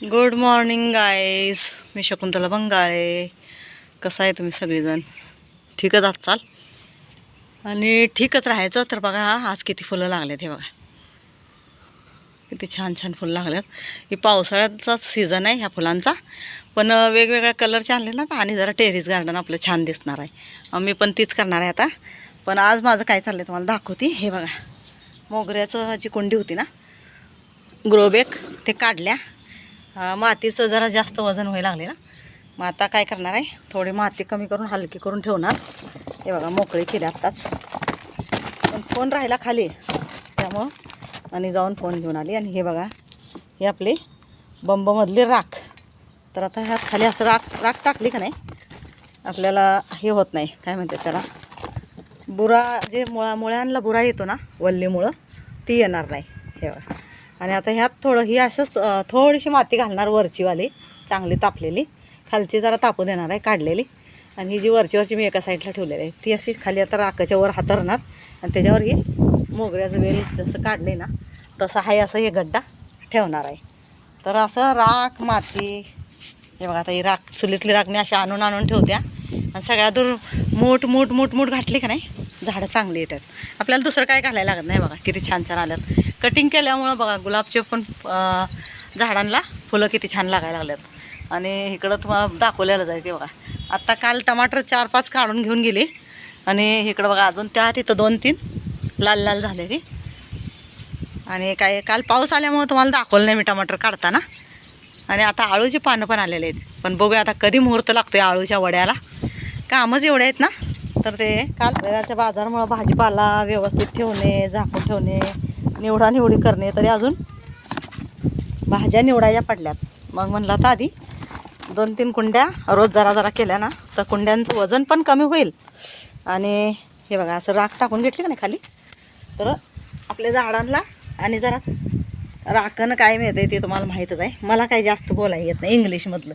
Good morning guys मी शकुंतला बंगाळे. कसं आहे तुम्ही सगळेजण? ठीकच आहात आणि ठीकच राहायचं तर बघा आज किती फुलं लागलेत हे बघा. किती छान छान फुलं लागल्यात ही पावसाळ्याचाच सीझन आहे ह्या फुलांचा. पण वेगवेगळ्या कलरचे आणले ना तर आणि जरा टेरिस गार्डन आपलं छान दिसणार आहे. मी पण तीच करणार आहे आता. पण आज माझं काय चाललं आहे तुम्हाला दाखवते. हे बघा. मोगऱ्याचं जी कुंडी होती ना ग्रोबेक ते काढल्या. मातीचं जरा जास्त वजन व्हायला लागले ना. मग आता काय करणार आहे? थोडी माती कमी करून हलकी करून ठेवणार. हे बघा मोकळी केली आत्ताच. पण फोन राहिला खाली. त्यामुळं आणि जाऊन फोन घेऊन आली. आणि हे बघा हे आपली बंबमधली राख. तर आता ह्यात खाली असं राख राख टाकली का नाही? आपल्याला हे होत नाही. काय म्हणतात त्याला? बुरा जे मुळा मुळ्यांना बुरा येतो ना वल्लीमुळं ती येणार नाही. हे बघा. आणि आता ह्यात थोडं ही असंच थोडीशी माती घालणार वरचीवाली चांगली तापलेली. खालची जरा तापू देणार आहे काढलेली. आणि ही जी वरची वरची मी एका साईडला ठेवलेली आहे. ती अशी खाली आता राखाच्या वर हातरणार. आणि त्याच्यावर ही मोगऱ्याचं वेल जसं काढले ना तसं आहे असं हे गड्डा ठेवणार आहे. तर असं राख माती हे बघा आता ही राख चुलीतली राख मी अशी आणून आणून ठेवत्या. आणि सगळ्या दूर मूठ मूठ मोठ मूठ घातली का नाही झाडं चांगली येतात. आपल्याला दुसरं काय घालायला लागत नाही बघा किती छान छान आल्यात. कटिंग केल्यामुळं बघा गुलाबचे पण झाडांना फुलं किती छान लागायला लागल्यात. आणि इकडं तुम्हाला दाखवलेलं जायचे बघा. आत्ता काल टमाटर चार पाच काढून घेऊन गेली. आणि इकडं बघा अजून त्या तिथं दोन तीन लाल लाल झालेली आणि काय काल पाऊस आल्यामुळं तुम्हाला दाखवलं नाही मी टमाटर काढताना. आणि आता आळूची पानं पण आलेले आहेत. पण बघूया आता कधी मुहूर्त लागतो आहे आळूच्या वड्याला. कामच एवढे आहेत ना. तर ते काल वेळाच्या बाजारामुळं भाजीपाला व्यवस्थित ठेवणे झाकून ठेवणे निवडा निवडी करणे तरी अजून भाज्या निवडायच्या पडल्यात. मग म्हणलं आता आधी दोन तीन कुंड्या रोज जरा जरा केल्या ना तर कुंड्यांचं वजन पण कमी होईल. आणि हे बघा असं राख टाकून घेतली का नाही खाली? तर आपल्या झाडांना आणि जरा राखणं काय मिळतं ते तुम्हाला माहीतच आहे. मला काही जास्त बोलायला येत नाही इंग्लिशमधलं.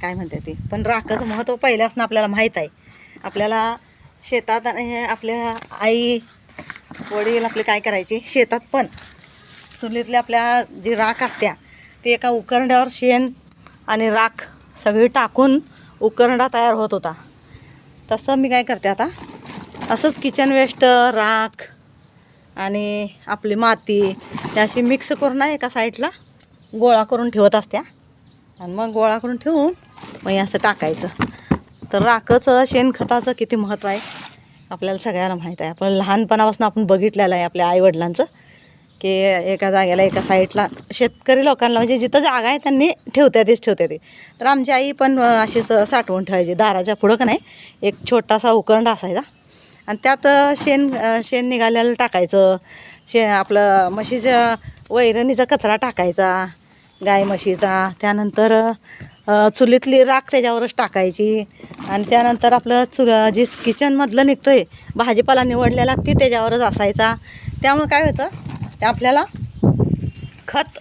काय म्हणते ते? पण राखाचं महत्त्व पहिल्यापासून आपल्याला माहीत आहे. आपल्याला शेतात आणि आपल्या आई वडील आपले काय करायचे? शेतात पण. चुलीतल्या आपल्या जी राख असत्या ती एका उकरंड्यावर शेण आणि राख सगळी टाकून उकरंडा तयार होत होता. तसं मी काय करते आता? असंच किचन वेस्ट राख आणि आपली माती अशी मिक्स करून ना एका साईडला गोळा करून ठेवत असत्या. आणि मग गोळा करून ठेवून मग असं टाकायचं. तर राखचं शेणखताचं किती महत्त्व आहे? आपल्याला सगळ्याला माहीत आहे. आपण लहानपणापासून आपण बघितलेलं आहे आपल्या आईवडिलांचं की एका जागेला एका साईडला शेतकरी लोकांना म्हणजे जिथं जागा आहे त्यांनी ठेवत्या तेच ठेवते ते. तर आमची आई पण अशीच साठवून ठेवायची दाराच्या पुढं का नाही एक छोटासा उकरंड असायचा. आणि त्यात शेण शेण निघाल्याला टाकायचं. शे आपलं म्हशीच्या वैरणीचा कचरा टाकायचा गाय म्हशीचा. त्यानंतर चुलीतली राख त्याच्यावरच टाकायची. आणि त्यानंतर आपलं चुल जे किचनमधलं निघतं आहे भाजीपाला निवडलेला ती त्याच्यावरच असायचा. त्यामुळं काय व्हायचं ते आपल्याला खत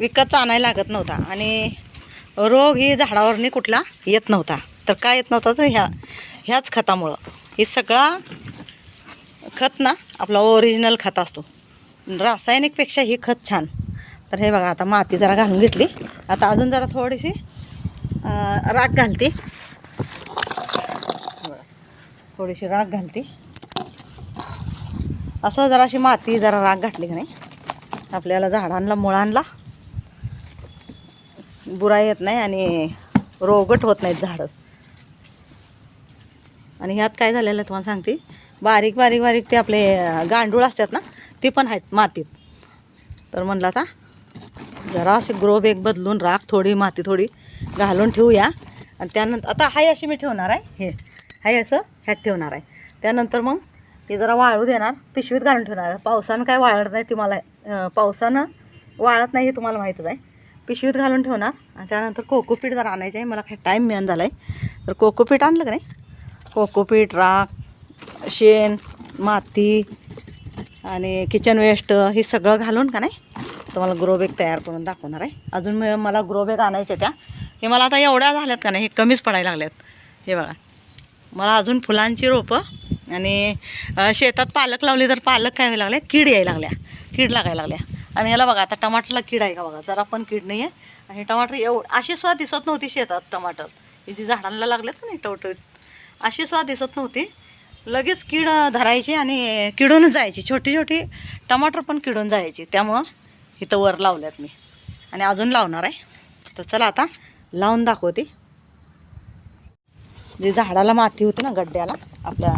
विकत आणायला लागत नव्हता. आणि रोग ही झाडावरनी कुठला येत नव्हता. तर काय येत नव्हता तर ह्या ह्याच खतामुळं. हे सगळा खत ना आपला ओरिजिनल खत असतो. रासायनिकपेक्षा ही खत छान. तर हे बघा आता माती जरा घालून घेतली. आता अजून जरा थोडीशी राख घालते. थोडीशी राख घालते. असं जराशी माती जरा राख घातली की नाही आपल्याला झाडांना मुळांना बुरा येत नाही आणि रोगट होत नाहीत झाडं. आणि ह्यात काय झालेलं आहे तुम्हाला सांगते. बारीक बारीक बारीक ते आपले गांडूळ असतात ना ते पण आहेत मातीत. तर म्हणलं आता जरा असे ग्रो बॅग बदलून राख थोडी माती थोडी घालून ठेवूया. आणि त्यानंतर आता हाय अशी मी ठेवणार आहे. हे हाय असं ह्यात ठेवणार आहे. त्यानंतर मग हे जरा वाळू देणार. पिशवीत घालून ठेवणार आहे. पावसानं काय वाळत नाही तुम्हाला पावसानं वाळत नाही हे तुम्हाला माहीतच आहे. पिशवीत घालून ठेवणार. आणि त्यानंतर कोकोपीठ जरा आणायचं आहे मला काही टाईम मिळून झाला आहे तर कोकोपीठ आणलं का नाही? कोकोपीठ राख शेण माती आणि किचन वेस्ट हे सगळं घालून का नाही? तुम्हाला ग्रोबॅग तयार करून दाखवणार आहे. अजून मला ग्रो बॅग आणायच्या त्या. हे मला आता एवढ्या झाल्यात का नाही हे कमीच पडायला लागल्यात. हे बघा. मला अजून फुलांची रोपं आणि शेतात पालक लावली तर पालक काय व्हायला लागल्या कीड यायला लागल्या. कीड लागायला लागल्या. आणि याला बघा आता टमाटरला कीड आहे का बघा? जरा पण कीड नाही आहे आणि टमाटर एवढ अशी सुद्धा दिसत नव्हती शेतात टमाटर. ही जी झाडांना लागलेत का नाही टवटवीत अशी सुद्धा दिसत नव्हती. लगेच कीड धरायची आणि किडूनच जायची. छोटी छोटी टमाटर पण किडून जायची. त्यामुळं इथं वर लावल्यात मी. आणि अजून लावणार आहे. तर चला आता लावून दाखवते. जे झाडाला माती होती ना गड्ड्याला आपल्या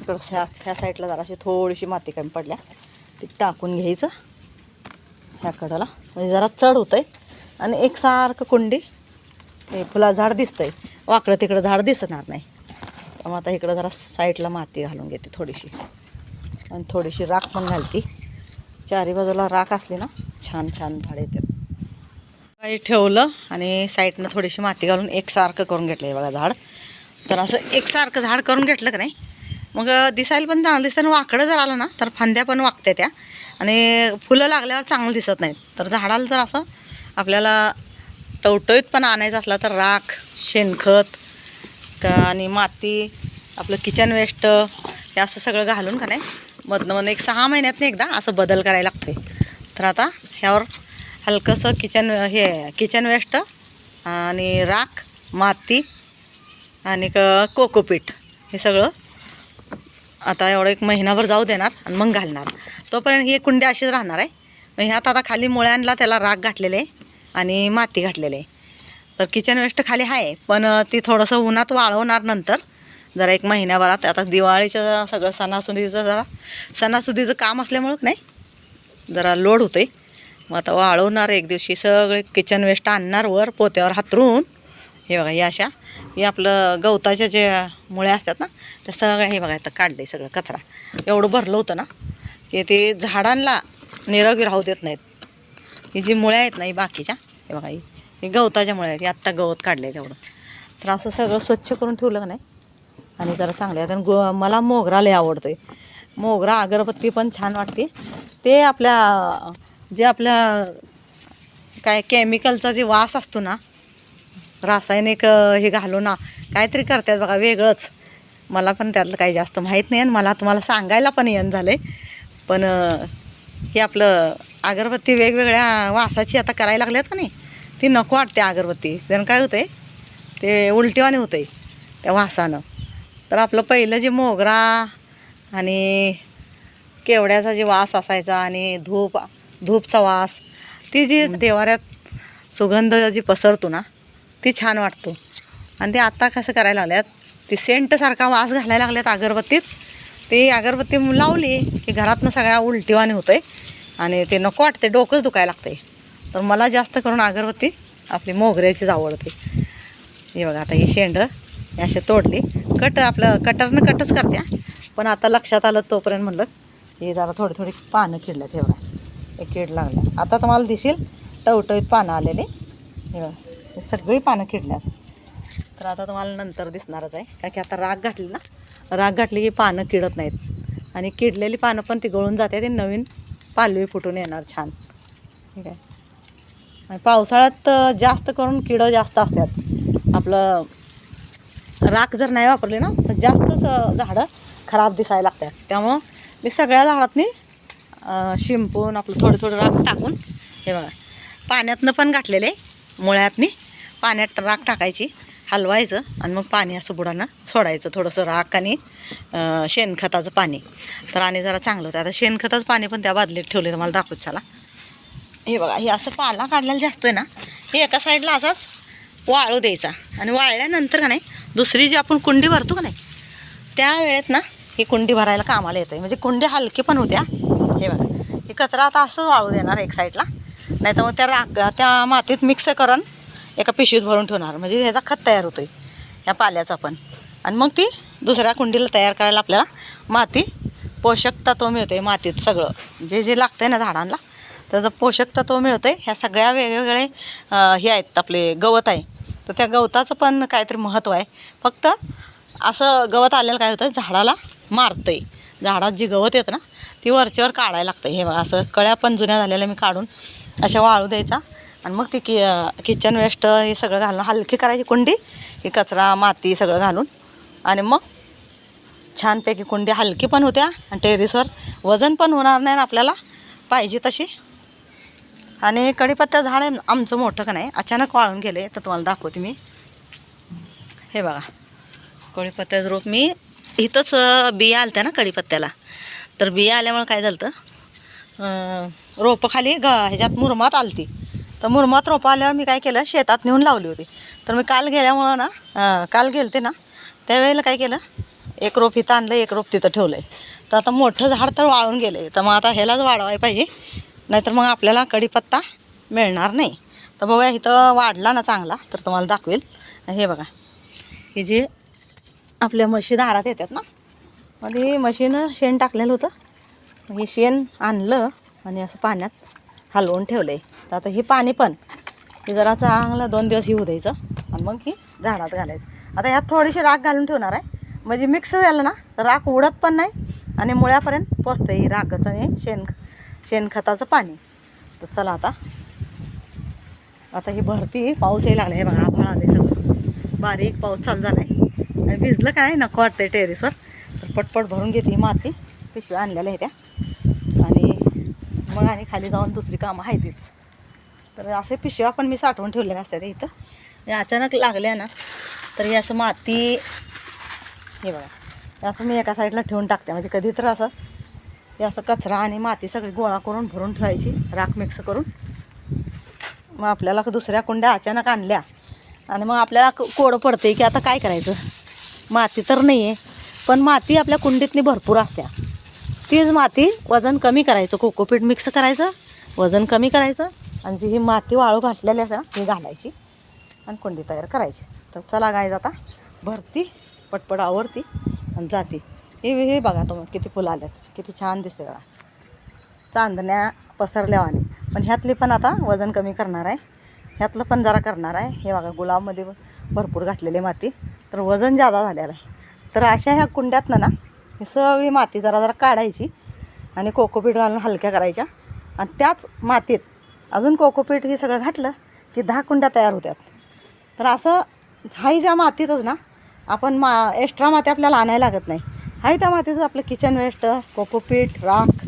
इकडं ह्या ह्या साईडला जराशी थोडीशी माती कमी पडल्या. ती टाकून घ्यायचं. ह्या कडाला. म्हणजे जरा चढ होतं आहे आणि एकसारखं कुंडी ते फुला झाड दिसतंय. वाकडं तिकडं झाड दिसणार नाही. मग आता इकडं जरा साईडला माती घालून घेते थोडीशी. आणि थोडीशी राख पण घालते. चारी बाजूला राख असली ना छान छान झाड येतात काही ठेवलं आणि साईडनं थोडीशी माती घालून एकसारखं करून घेतलं आहे बघा झाड. तर असं एकसारखं झाड करून घेतलं का नाही? मग दिसायला पण चांगलं दिसतं आणि वाकडं जर आलं ना तर फांद्या पण वाकत्या त्या. आणि फुलं लागल्यावर चांगलं दिसत नाहीत. तर झाडाला जर असं आपल्याला टवटवीत पण आणायचं असला तर राख शेणखत का आणि माती आपलं किचन वेस्ट हे असं सगळं घालून का नाही मधनं मधनं एक सहा महिन्यातनं एकदा असं बदल करायला लागतो तर आता ह्यावर हलकंसं किचन हे किचन वेस्ट आणि राख माती आणि क कोकोपीट हे सगळं आता एवढं एक महिनाभर जाऊ देणार आणि मग घालणार. तोपर्यंत ही कुंडी अशीच राहणार आहे. मग ह्यात आता खाली मुळ्यांना त्याला राख घातलेले आहे आणि माती घातलेली. आहे तर किचन वेस्ट खाली आहे पण ती थोडंसं उन्हात वाळवणार नंतर जरा एक महिन्याभरात. आता दिवाळीचं सगळं सणासुदीचं जरा सणासुदीचं काम असल्यामुळं नाही जरा लोड होते मग आता वाळवणार एक दिवशी सगळे किचन वेस्ट आणणार वर पोत्यावर हातरून. हे बघा हे अशा. हे आपलं गवताच्या जे मुळ्या असतात ना त्या सगळ्या हे बघा इथं काढले सगळं कचरा. एवढं भरलं होतं ना की ते झाडांना निरोगी राहू देत नाहीत. ही जी मुळ्या आहेत ना ही बाकीच्या हे बघा ही ही गवताच्या मुळ्या आहेत ही आत्ता गवत काढले तेवढं. तर असं सगळं स्वच्छ करून ठेवलं का नाही? आणि जरा चांगलं आहे. कारण गो मला मोगरा लय आवडतो आहे मोगरा अगरबत्ती पण छान वाटते. ते आपल्या जे आपल्या काय केमिकलचा जे वास असतो ना रासायनिक हे घालून ना काहीतरी करतात बघा वेगळंच. मला पण त्यातलं काही जास्त माहीत नाही आणि मला तुम्हाला सांगायला पण येण झालं आहे पण हे आपलं अगरबत्ती वेगवेगळ्या वासाची आता करायला लागल्यात का नाही ती नको वाटते अगरबत्ती. त्यानं काय होतं ते उलटीवाने आहे त्या वासानं. तर आपलं पहिलं जे मोगरा आणि केवड्याचा जे वास असायचा आणि धूप धूपचा वास ती जी देवाऱ्यात सुगंध जी पसरतो ना ती छान वाटतो. आणि ते आता कसं करायला लागल्यात ती सेंटसारखा वास घालायला लागल्यात अगरबत्तीत. ती अगरबत्ती लावली की घरातनं सगळ्या उलटीवाने होतं आहे आणि ते नको वाटते डोकंच दुखायला लागते तर मला जास्त करून अगरबत्ती आपली मोगऱ्याचीच आवडते. हे बघा आता ही शेंड अशी तोडली. कट आपलं कटरनं कटच करत्या. पण आता लक्षात आलं तोपर्यंत म्हणलं हे जरा थोडी थोडी पानं किडल्यात हे बघा. हे कीड लागल्या. आता तुम्हाला दिसेल टवटवीत पानं आलेली. हे बघा हे सगळी पानं किडल्यात तर आता तुम्हाला नंतर दिसणारच आहे का की आता राग घातली ना राग घातली की पानं किडत नाहीत. आणि किडलेली पानं पण ती गळून जाते ती नवीन पालवी फुटून येणार छान. ठीक आहे. आणि पावसाळ्यात जास्त करून किडं जास्त असतात. आपलं राख जर नाही वापरली ना तर जास्तच झाडं खराब दिसायला लागतात त्यामुळं मी सगळ्या झाडातनी शिंपून आपलं थोडं थोडं राख टाकून हे बघा पाण्यातनं पण गाठलेले मुळ्यातनी पाण्यात राख टाकायची हलवायचं आणि मग पाणी असं बुडांना सोडायचं थोडंसं राख आणि शेणखताचं पाणी. तर आणि जरा चांगलं होतं. आता शेणखताचं पाणी पण त्या बादलीत ठेवले मला दाखवत चला. हे बघा हे असं पाला काढलेला जास्त आहे ना हे एका साईडला असाच वाळू द्यायचा. आणि वाळल्यानंतर का नाही दुसरी जी आपण कुंडी भरतो का नाही त्या वेळेत ना ही कुंडी भरायला कामाला येतं म्हणजे कुंडी हलकी पण होत्या. हे बघा. ही कचरा आता असंच वाळू देणार एक साईडला नाही तर मग त्या राख त्या मातीत मिक्स करून एका पिशवीत भरून ठेवणार. म्हणजे ह्याचा खत तयार होतोय. ह्या पाल्याचा पण. आणि मग ती दुसऱ्या कुंडीला तयार करायला आपल्याला माती पोषक तत्व मिळते मातीत सगळं. जे जे लागतं आहे ना झाडांना त्याचं पोषक तत्व मिळतं आहे ह्या सगळ्या वेगवेगळे हे आहेत आपले गवत आहे. तर त्या गवताचं पण काहीतरी महत्त्व आहे. फक्त असं गवत आलेलं काय होतं झाडाला मारतं आहे झाडात जी गवत येतं ना ती वरच्यावर काढायला लागतं हे बघा असं कळ्या पण जुन्या झालेल्या मी काढून अशा वाळू द्यायचा. आणि मग ती कि किचन वेस्ट हे सगळं घालून हलकी करायची कुंडी ही कचरा माती सगळं घालून. आणि मग छानपैकी कुंडी हलकी पण होत्या आणि टेरेसवर वजन पण होणार नाही आपल्याला पाहिजे तशी. आणि कढीपत्ता झाड आमचं मोठं का नाही अचानक वाळून गेले तर तुम्हाला दाखवते मी. हे बघा कढीपत्त्याचं रोप मी इथंच बिया आलत्या ना कढीपत्त्याला. तर बिया आल्यामुळं काय झालं होतं रोपं खाली ग ह्याच्यात मुरमात आलती. तर मुरमात रोपं आल्यावर मी काय केलं शेतात नेऊन लावली होती. तर मी काल गेल्यामुळं ना काल गेलते ना त्यावेळेला काय केलं एक रोप इथं आणलं एक रोप तिथं ठेवलं आहे तर आता मोठं झाड तर वाळून गेलं आहे तर मग आता ह्यालाच वाढवायला पाहिजे. नाहीतर मग आपल्याला कढीपत्ता मिळणार नाही. तर बघा इथं वाढला ना चांगला तर तुम्हाला दाखवेल. हे बघा. हे जे आपल्या म्हशी दारात येतात ना? मध्ये म्हशीनं शेण टाकलेलं होतं. हे शेण आणलं आणि असं पाण्यात हलवून ठेवलं आहे तर आता हे पाणी पण हे जरा चांगलं दोन दिवस येऊ द्यायचं आणि मग ही झाडात घालायचं. आता यात थोडीशी राख घालून ठेवणार आहे. म्हणजे मिक्स झालं ना तर राख उडत पण नाही आणि मुळ्यापर्यंत पोचतं ही राखचं आणि शेण शेणखताचं पाणी. तर चला आता. आता ही भरती पाऊस यायला लागला हे बघा आभाळ आले सगळं. बारीक पाऊस चालू झाला आहे भिजलं काय? नको आहे टेरेसवर. तर पटपट भरून घेते ही माती. पिशव्या आणलेल्या आहेत त्या. आणि मग आणि खाली जाऊन दुसरी कामं आहे तीच. तर असे पिशव्या पण मी साठवून ठेवलेल्या असतात इथं. हे अचानक लागल्या ना तर हे असं माती हे बघा. असं मी एका साईडला ठेवून टाकते. म्हणजे कधी तर असं हे असं कचरा आणि माती सगळी गोळा करून भरून ठेवायची राख मिक्स करून. मग आपल्याला दुसऱ्या कुंड्या अचानक आणल्या. आणि मग आपल्याला कोडं पडते की आता काय करायचं? माती तर नाही आहे पण माती आपल्या कुंडीतनी भरपूर असत्या. तीच माती वजन कमी करायचं कोकोपीट मिक्स करायचं वजन कमी करायचं आणि जी ही माती वाळू घातलेली असं ही घालायची आणि कुंडी तयार करायची. तर चला गाय जाता भरती पटपट आवरती आणि जाती. हे हे बघा तुम्ही किती फुलं आल्यात किती छान दिसते बघा. चांदण्या पसरल्यावाने पण ह्यातली पण आता वजन कमी करणार आहे. ह्यातलं पण जरा करणार आहे. हे बघा गुलाबमध्ये भरपूर घातलेली माती. तर वजन जादा झालेलं आहे. तर अशा ह्या कुंड्यातनं ना ही सगळी माती जरा जरा काढायची आणि कोकोपीट घालून हलक्या करायच्या. आणि त्याच मातीत अजून कोकोपीट हे सगळं घातलं की दहा कुंड्या तयार होत्यात. तर असं हाही ज्या मातीतच ना आपण मा एक्स्ट्रा माती आपल्याला आणायला लागत नाही. हाही त्या मातीतच आपलं किचन वेस्ट कोकोपीट राख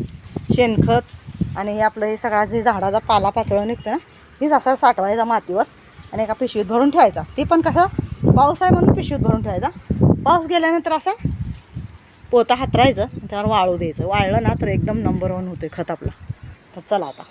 शेणखत आणि हे आपलं हे सगळा जे झाडाचा पाला पाचळं निघतं ना हीच असं साठवायचा मातीवर. आणि एका पिशवीत भरून ठेवायचा. ते पण कसं पाऊस आहे म्हणून पिशवीत भरून ठेवायचा. पाऊस गेल्यानंतर असं पोता हातरायचं त्यावर वाळू द्यायचं. वाळलं ना तर एकदम नंबर वन होते खत आपलं. तर चला आता.